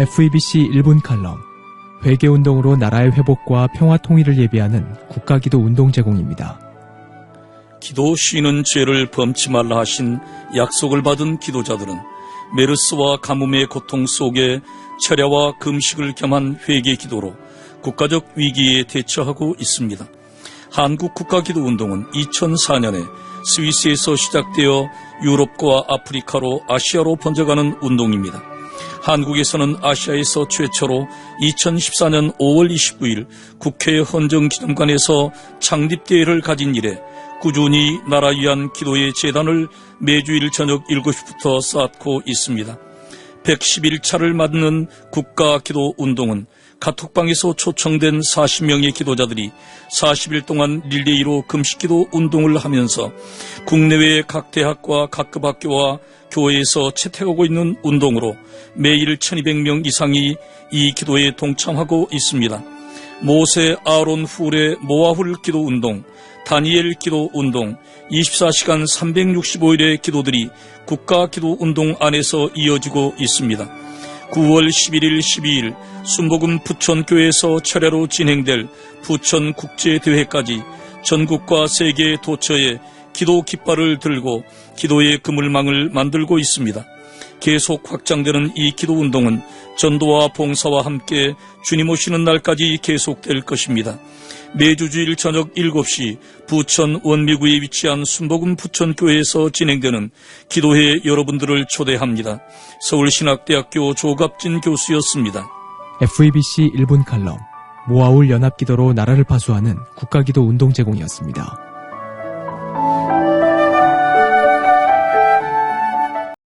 FEBC 일본 칼럼 회계운동으로 나라의 회복과 평화 통일을 예비하는 국가기도 운동 제공입니다. 기도 쉬는 죄를 범치 말라 하신 약속을 받은 기도자들은 메르스와 가뭄의 고통 속에 철야와 금식을 겸한 회개 기도로 국가적 위기에 대처하고 있습니다. 한국 국가기도 운동은 2004년에 스위스에서 시작되어 유럽과 아프리카로 아시아로 번져가는 운동입니다. 한국에서는 아시아에서 최초로 2014년 5월 29일 국회 헌정기념관에서 창립대회를 가진 이래 꾸준히 나라 위한 기도의 재단을 매주일 저녁 7시부터 쌓고 있습니다. 111차를 맞는 국가기도 운동은 카톡방에서 초청된 40명의 기도자들이 40일 동안 릴레이로 금식기도 운동을 하면서 국내외 각 대학과 각급 학교와 교회에서 채택하고 있는 운동으로 매일 1200명 이상이 이 기도에 동참하고 있습니다. 모세 아론 훌의 모아훌 기도 운동, 다니엘 기도 운동, 24시간 365일의 기도들이 국가 기도 운동 안에서 이어지고 있습니다. 9월 11일, 12일 순복음 부천교회에서 철야로 진행될 부천 국제대회까지 전국과 세계 도처에 기도 깃발을 들고 기도의 그물망을 만들고 있습니다. 계속 확장되는 이 기도 운동은 전도와 봉사와 함께 주님 오시는 날까지 계속될 것입니다. 매주 주일 저녁 7시 부천 원미구에 위치한 순복음 부천교회에서 진행되는 기도회 여러분들을 초대합니다. 서울신학대학교 조갑진 교수였습니다. FEBC 일본 칼럼 모아울 연합기도로 나라를 파수하는 국가기도 운동 제공이었습니다.